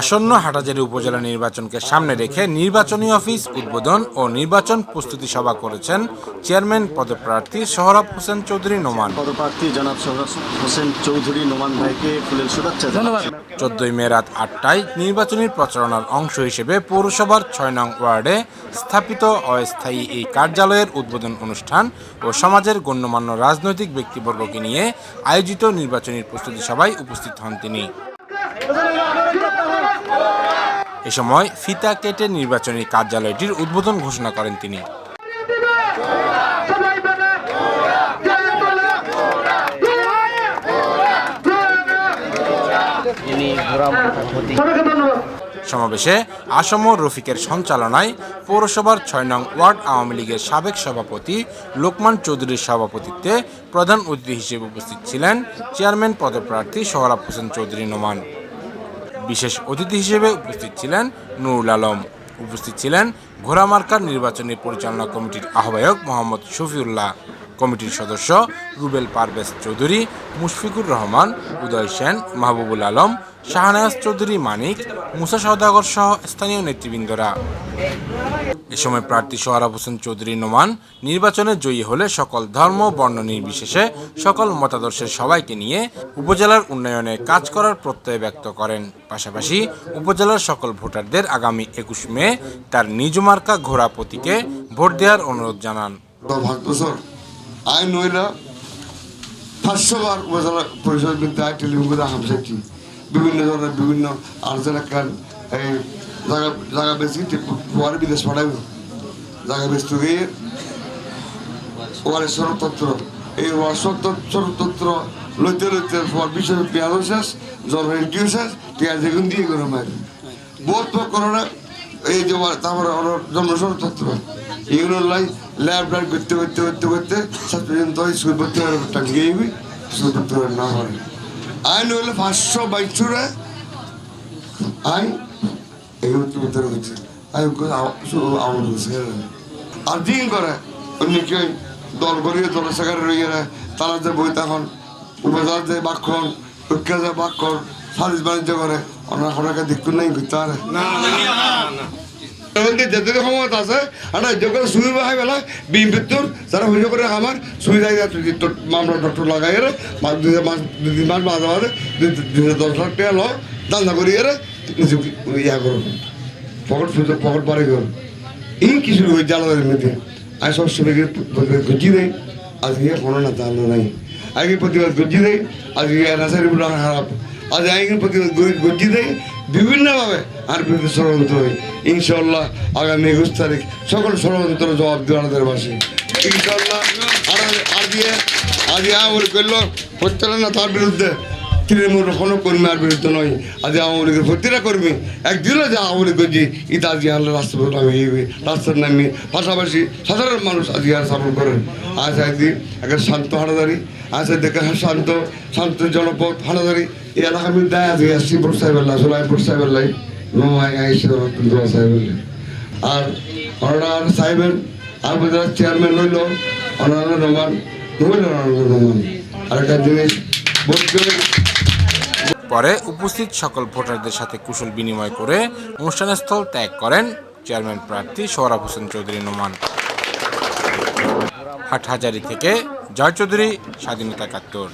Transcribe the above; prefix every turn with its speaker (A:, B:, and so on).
A: আসন্ন হাটাজারি উপজেলা নির্বাচনকে সামনে রেখে নির্বাচনী অফিস উদ্বোধন ও নির্বাচন প্রস্তুতি সভা করেছেন চেয়ারম্যান পদপ্রার্থী সোহরাব হোসেন চৌধুরী নোমান।
B: পদপ্রার্থী জনাব সোহরাব হোসেন চৌধুরী নোমান ভাইকে ফুলের শুভেচ্ছা ধন্যবাদ।
A: চোদ্দই মে রাত আটটায় নির্বাচনী প্রচারণার অংশ হিসেবে পৌরসভার ছয় নং ওয়ার্ডে স্থাপিত অস্থায়ী এই কার্যালয়ের উদ্বোধন অনুষ্ঠান ও সমাজের গণ্যমান্য রাজনৈতিক ব্যক্তিবর্গকে নিয়ে আয়োজিত নির্বাচনী প্রস্তুতি সভায় উপস্থিত হন তিনি। এ সময় ফিতা কেটে নির্বাচনী কার্যালয়টির উদ্বোধন ঘোষণা করেন তিনি। সমাবেশে আসম রফিকের সঞ্চালনায় পৌরসভার ছয় নং ওয়ার্ড আওয়ামী লীগের সাবেক সভাপতি লোকমান চৌধুরীর সভাপতিত্বে প্রধান অতিথি হিসেবে উপস্থিত ছিলেন চেয়ারম্যান পদপ্রার্থী সোহরাব হোসেন চৌধুরী নোমান। বিশেষ অতিথি হিসেবে উপস্থিত ছিলেন নুরুল আলম। উপস্থিত ছিলেন ঘোড়ামার্কার নির্বাচনী পরিচালনা কমিটির আহ্বায়ক মোহাম্মদ শফিউল্লাহ। কমিটির সদস্য রুবেল পারভেজ চৌধুরী, মুশফিকুর রহমান, উদয় সেন, মাহবুবুল আলম, শাহনায়াজ চৌধুরী মানিক, মুসা সওদাগর সহ স্থানীয় নেতৃবৃন্দরা। এ সময় প্রার্থী সোহরাব হোসেন চৌধুরী নোমান, নির্বাচনে জয়ী হলে সকল ধর্ম, বর্ণ নির্বিশেষে সকল মতাদর্শের সবাইকে নিয়ে উপজেলার উন্নয়নে কাজ করার প্রত্যয় ব্যক্ত করেন। পাশাপাশি উপজেলার সকল ভোটারদের আগামী একুশ মে তার নিজ মার্কা ঘোড়া প্রতীকে ভোট দেওয়ার অনুরোধ জানান।
C: ভাগ বছর আই নইলা পাঁচশো বার উপজেলা পরিষদ বিদ্যা আই টেলিভিশন হামসাইছি বিভিন্ন ধরনের বিভিন্ন আর্জেন একটা এই জায়গা জায়গা বেশি পরে বিদেশ পাঠাইব। জায়গা বেশি গিয়ে ওয়ারে সরতন্ত্র এই ওয়ার সরতন্ত্র লইতে লইতে পর বিশ্ব পেঁয়াজ শেষ জলবায়ু শেষ, পেঁয়াজ এগুন দিয়ে করে মারি বহুত প্রকরণে এই যে তারপরে ওর জন্মসরতন্ত্র এগুলো লাই ল্যাব ল্যাব করতে করতে করতে করতে শেষ পর্যন্ত স্কুল হওয়ার টাঙ্গিয়ে গেবি স্কুল হওয়ার না হয় আইন হইলে পাঁচশো বাইশশোরে আইন এই উত্তর উত্তর হচ্ছে আই আমার আর দিন করে অন্য কেউ দল করিয়ে দল সেখানে রইয়ে তারা যে বই তখন উপজেলার যে বাক্ষণ ঐক্য যে বাক্ষণ সালিশ বাণিজ্য করে ওনার ওনাকে দেখতে নাই পারে যেতে ক্ষমতা আছে, আর যখন সুই বাহাই বেলা বিম্পিত্তর যারা হইল করে আমার সুই যাই লাগাই রে মাস দুই মাস, দুই তিন মাস দশ লাখ টাকা ল দান্দা করি রে ইয়া করো পকেট ফুটো পকেট পারে গেল এই কিছু মধ্যে। আমি সবসময় গজ্জি দেই আজকে কোনো না তাহলে নাই। আগে প্রতিবাদ গজ্জি দেই আজকে বলে খারাপ। আজ আইনের প্রতিবাদ গজ্জি দেই বিভিন্নভাবে আর বিরুদ্ধে ষড়যন্ত্র হই ইনশাল্লাহ আগামী একুশ তারিখ সকল ষড়যন্ত্র জবাব দেওয়া আমাদের বাসে। ইনশাল্লাহ আর দিয়ে আজ আমার করল পরিচালনা তার বিরুদ্ধে। তৃণমূল কোনো কর্মী আর বিরুদ্ধে নয়। আজ আওয়ামী লীগের প্রতিটা কর্মী একদিনও যে আওয়ামী লীগ করছি ইতা আজকে আল্লাহ রাস্তা নামে রাস্তার নামে পাশাপাশি সাধারণ মানুষ আজকে আর সাপোর্ট করেন। আজ একদিন একটা শান্ত হানাদারি, আজ দেখে শান্ত শান্ত জনপদ হানাদারি। এই এলাকার মধ্যে আজকে আসছি বোট সাহেবেল্লা সোলাই বোট সাহেবেল্লাই নোমাই আইসে দোয়া সাহেবেল্লা আর অনার সাহেবের আর বোঝা চেয়ারম্যান হইল অনার রহমান হইল রহমান। আরেকটা জিনিস
A: পরে উপস্থিত সকল ভোটারদের সাথে কুশল বিনিময় করে অনুষ্ঠানস্থল ত্যাগ করেন চেয়ারম্যান প্রার্থী সোহরাব হোসেন চৌধুরী নোমান। হাটহাজারি থেকে জয় চৌধুরী, স্বাধীনতা একাত্তর।